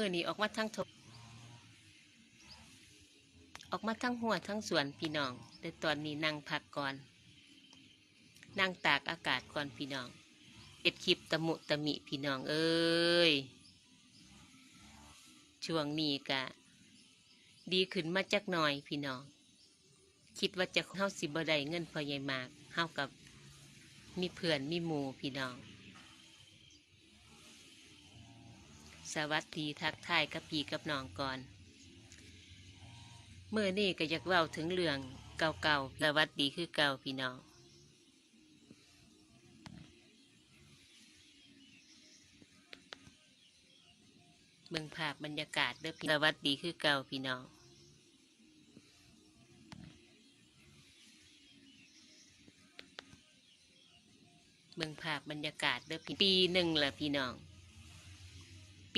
มื่อนี้ออกมาทั้งทบออกมาทั้งหัวทั้งส่วนพี่น้อง แต่ตอนนี้นั่งพักก่อน นั่งตากอากาศก่อนพี่น้องเอ็ดคลิปตะมุตะมิพี่น้องเอ้ย ช่วงนี้กะ ดีขึ้นมาจักหน่อยพี่น้อง คิดว่าจะเฮาสิบ่ได้เงินพอใหญ่มากเฮากับมีเพื่อนมีหมูพี่น้อง สวัสดีทักทายกับพี่กับน้องก่อนเมื่อนี่ก็อยากเล่าถึงเรื่องเก่าๆสวัสดีคือเก่าพี่น้องเบิ่งภาพบรรยากาศเด้อพี่สวัสดีคือเก่าพี่น้องเบิ่งภาพบรรยากาศเด้อพี่ปีหนึ่งแหละพี่น้อง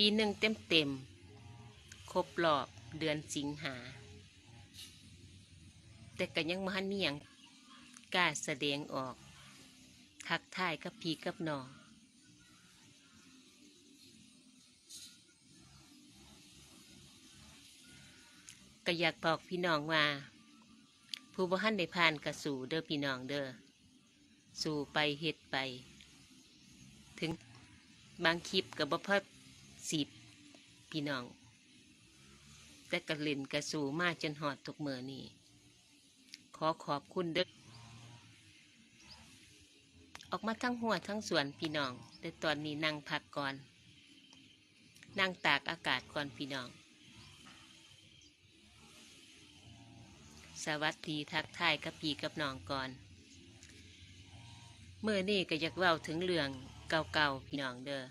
ปีหนึ่งเต็มเต็มๆครบรอบเดือนสิงหา แต่ก็ยังมามียงกล้าแสดงออก ทักทายกับพีกับนองก็อยากบอกพี่น้องว่า ผู้บ่ทันได้ผ่านกระสู่เด้อพี่น้องเด้อสู่ไปเฮ็ดไป ถึงบางคลิปกับบ่พอ สิบพี่น้อง แต่กระเล่นกระสูมาจนหอดทุกเมื่อนี้ขอขอบคุณเด้อออกมาทั้งหัวทั้งสวนพี่น้อง แต่ตอนนี้นั่งพักก่อนนั่งตากอากาศก่อนพี่น้อง สวัสดีทักทายกับพี่กับน้องก่อน เมื่อนี่ก็อยากเล่าถึงเรื่องเก่าๆพี่น้องเด้อ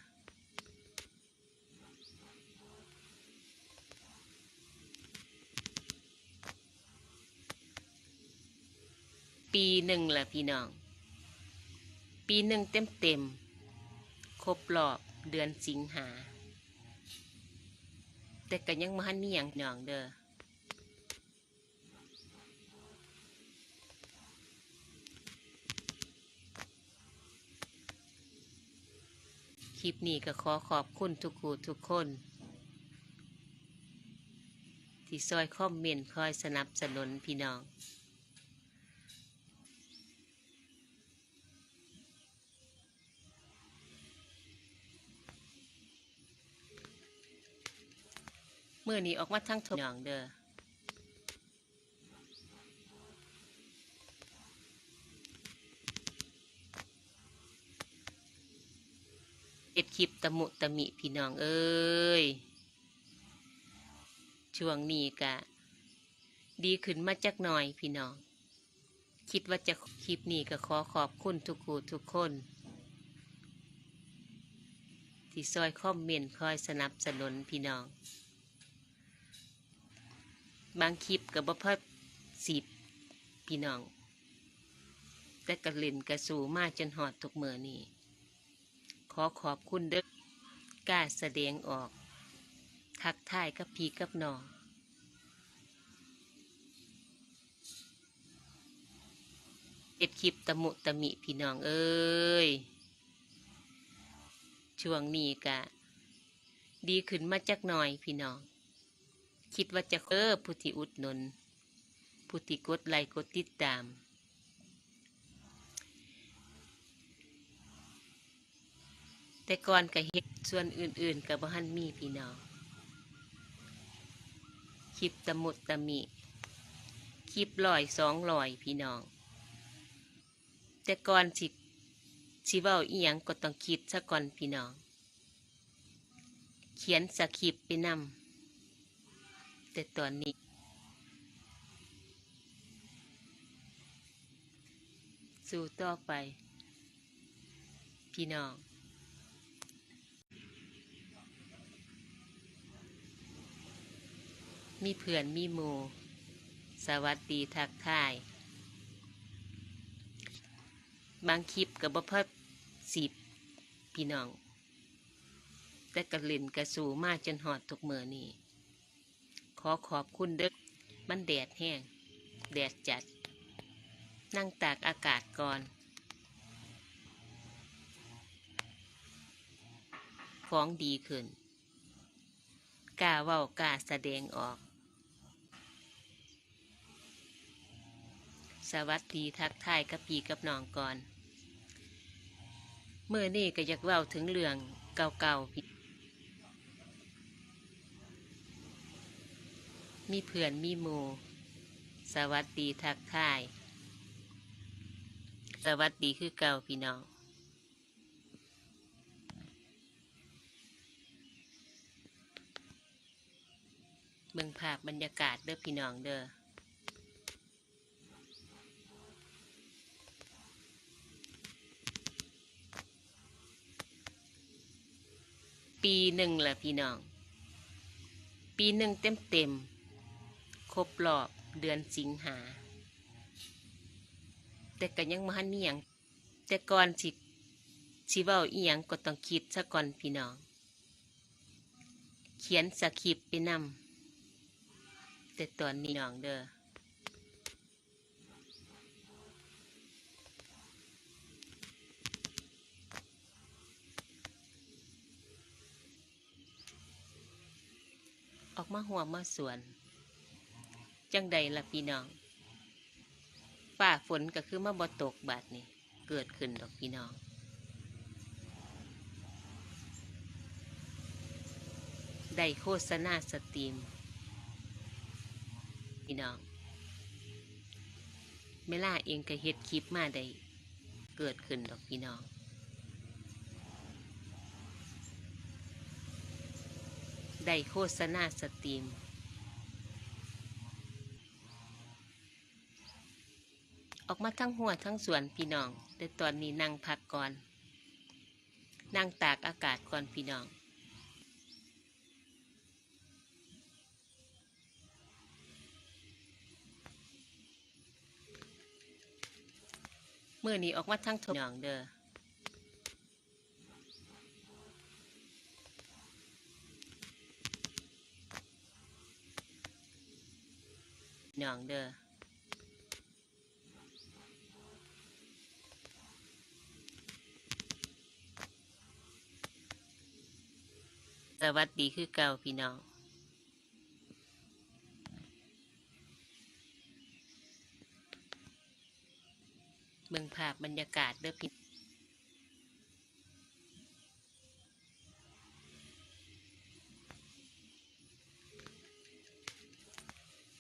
ปีหนึ่งแหละพี่น้อง ปีหนึ่งเต็มเต็มๆครบรอบเดือนสิงหา แต่ก็ยังมาหันมีอย่างน้องเด้อคลิปนี้ก็ขอขอบคุณทุกคูทุกคน ที่ซอยคอมเมนต์คอยสนับสนุนพี่น้อง มื่อนี้ออกมาทั้งทบน้องเด้อเอ็ดคลิปตะมุตะมิพี่น้องเอ้ย ช่วงนี้กะ ดีขึ้นมาจักหน่อยพี่น้อง คิดว่าจะคลิปนี้ก็ขอขอบคุณทุกคูทุกคนที่ซอยคอมเมนต์คอยสนับสนุนพี่น้อง บางคลิปกับบ่พอสิบพี่น้อง แต่กระเล่นกระสูมาจนหอดทุกเมื่อนี้ขอขอบคุณเด้อกล้าแสดงออก ทักทายกับพี่กับน้องเอ็ดคลิปตะมุตะมิพี่น้องเอ้ย ช่วงนี้กะ ดีขึ้นมาจักหน่อยพี่น้อง คิดว่าจะเออผู้ที่อุดหนุนผู้ที่กดไลค์กดติดตาม แต่ก่อนก็เฮ็ดส่วนอื่นๆกับบ่ฮันมีพี่น้องคลิปตะมุดตะมิคลิปลอยสองลอยพี่น้อง แต่ก่อนสิสิเว้าอีหยังก็ต้องคิดซะก่อนพี่น้อง เขียนสคริปต์ไปนำ แต่ตอนนี้ สู้ต่อไป พี่น้องมีเพื่อนมีหมูสวัสดีทักทาย บางคลิปกับบ่พอสิบพี่น้อง แต่กระเล่นกระสูมาจนหอดทุกเมื่อนี้ ขอขอบคุณเด้อมันแดดแห้ง แดดจัด นั่งตากอากาศก่อน ของดีขึ้นกล้าเว้ากล้าแสดงออก สวัสดีทักทายกับพี่กับน้องก่อน เมื่อนี่ก็อยากเว้าถึงเรื่องเก่าๆพี่ มีเพื่อนมีหมูสวัสดีทักทาย สวัสดีคือเก่าพี่น้องเบิ่งภาพบรรยากาศเด้อพี่น้องเด้อปีหนึ่งแหละพี่น้อง ปีหนึ่งเต็มเต็ม รบรอบเดือนสิงหา แต่ก็ยังมาหันมียังแต่ก่อนสิสิเว้าอีหยังก็ต้องคิดซะก่อนพี่น้อง เขียนสคริปไปนำแต่ตอนนี้น้องเด้อออกมาหัวมาสวน จังใดล่ะพี่น้องฝ่าฝนก็คือมาบ่ตกบาดนี่เกิดขึ้นดอกพี่น้อง ได้โฆษณาสตรีม พี่น้องเมล่าเองก็เฮ็ดคลิปมาได้เกิดขึ้นดอกพี่น้องได้โฆษณาสตรีม ออกมาทั้งหัวทั้งสวนพี่น้อง แต่ตอนนี้นั่งพักก่อน นั่งตากอากาศก่อนพี่น้องเมื่อนี้ออกมาทั้งทนองเด้อหนองเด้อ สวัสดีคือเก่าพี่น้องเบิ่งภาพบรรยากาศเด้อพี่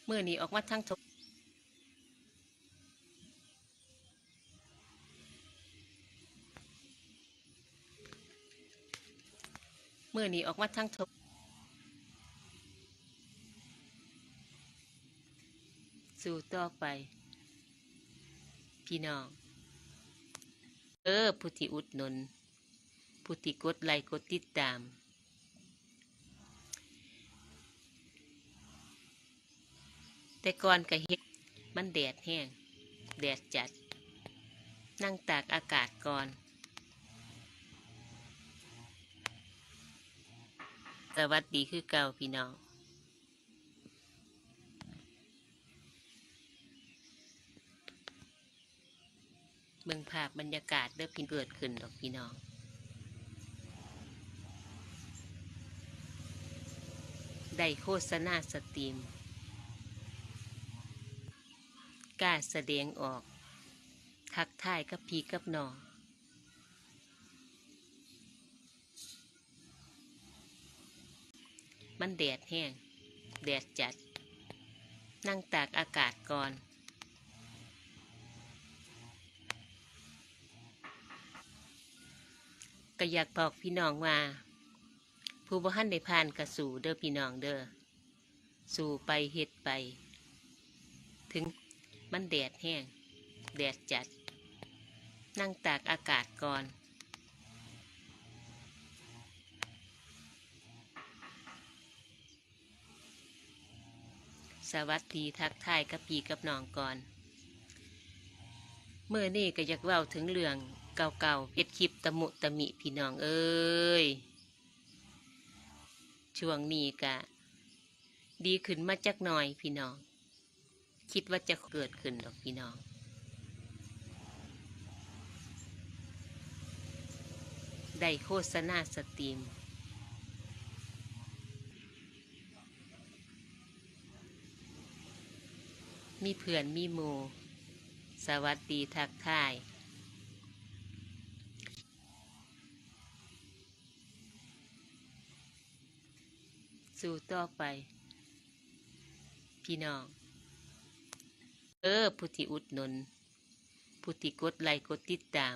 เมื่อนี้ออกมาทั้งทง มื่อนี้ออกมาทั้งทงสู่ต่อไป พี่น้อง เออผู้ที่อุดหนุนผู้ที่กดไลค์กดติดตาม แต่ก่อนก็เฮ็ดมันแดดแห้ง แดดจัด นั่งตากอากาศก่อน สวัสดีคือเก่าพี่น้องเมืองภาพบรรยากาศเด้อพี่เกิดขึ้นดอกพี่น้องได้โฆษณาสตรีมกล้าแสดงออก ทักทายกับพี่กับน้อง มันแดดแห้ง แดดจัด นั่งตากอากาศก่อน ก็อยากบอกพี่น้องว่า ผู้บ่ทันได้ผ่านกระสู่เด้อพี่น้องเด้อ สู่ไปเฮ็ดไป ถึงมันแดดแห้ง แดดจัด นั่งตากอากาศก่อน สวัสดีทักทายกับพี่กับน้องก่อน เมื่อนี่ก็อยากเว้าถึงเรื่องเก่าๆเฮ็ดคลิปตะมุตะมิพี่น้องเอ้ย ช่วงนี้กะ ดีขึ้นมาจักหน่อยพี่น้อง คิดว่าจะเกิดขึ้นดอกพี่น้องได้โฆษณาสตรีม มีเพื่อนมีหมูสวัสดีทักทายสู่ต่อไป พี่น้อง เออผู้ที่อุดหนุนผู้ที่กดไลค์กดติดตาม